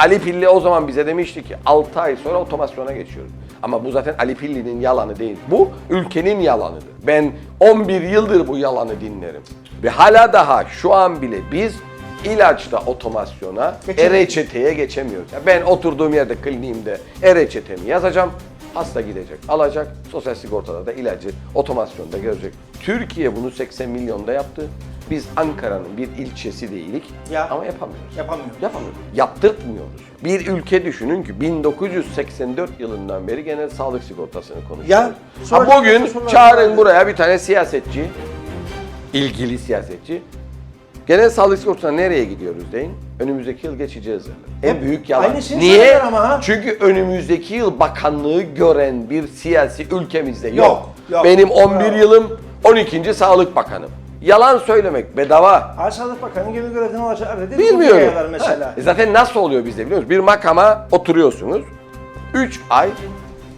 Ali Pilli o zaman bize demişti ki 6 ay sonra otomasyona geçiyoruz. Ama bu zaten Ali Pilli'nin yalanı değil. Bu ülkenin yalanıdır. Ben 11 yıldır bu yalanı dinlerim. Ve hala daha şu an bile biz ilaçta otomasyona, e-reçeteye geçemiyoruz. Ya ben oturduğum yerde kliniğimde e-reçetemi yazacağım. Hasta gidecek, alacak. Sosyal sigortada da ilacı otomasyonda görecek. Türkiye bunu 80 milyonda yaptı. Biz Ankara'nın bir ilçesi değilik Ya. ama yapamıyoruz. Yapamıyor. Yapamıyoruz. Yaptırtmıyoruz. Bir ülke düşünün ki 1984 yılından beri genel sağlık sigortasını konuşuyoruz. Ya, ha bugün çağırın buraya bir tane siyasetçi, ilgili siyasetçi. Genel sağlık sigortasına nereye gidiyoruz deyin. Önümüzdeki yıl geçeceğiz derler. En Hep büyük yalan. aynısını Niye? ama ha. Çünkü önümüzdeki yıl bakanlığı gören bir siyasi ülkemizde yok. Yok, yok. Benim 11 Bravo. yılım 12. sağlık bakanım. Yalan söylemek bedava. Ay Sağlık Bakanı gibi görevden alacak dedi. Bilmiyorum. Mesela. Ha, e Zaten nasıl oluyor bizde biliyor musunuz? Bir makama oturuyorsunuz. 3 ay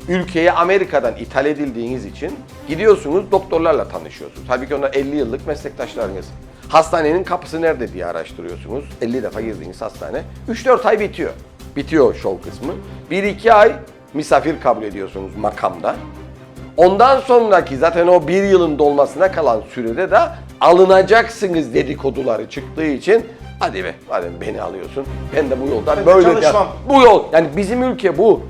ülkeye Amerika'dan ithal edildiğiniz için gidiyorsunuz doktorlarla tanışıyorsunuz. Halbuki onlar 50 yıllık meslektaşlarınız. Hastanenin kapısı nerede diye araştırıyorsunuz. 50 defa girdiğiniz hastane. 3-4 ay bitiyor. Bitiyor şov kısmı. 1-2 ay misafir kabul ediyorsunuz makamda. Ondan sonraki zaten o bir yılın dolmasına kalan sürede de alınacaksınız dedikoduları çıktığı için hadi be madem beni alıyorsun ben de bu yoldan Ben böyle çalışmam. bu yol yani bizim ülke bu.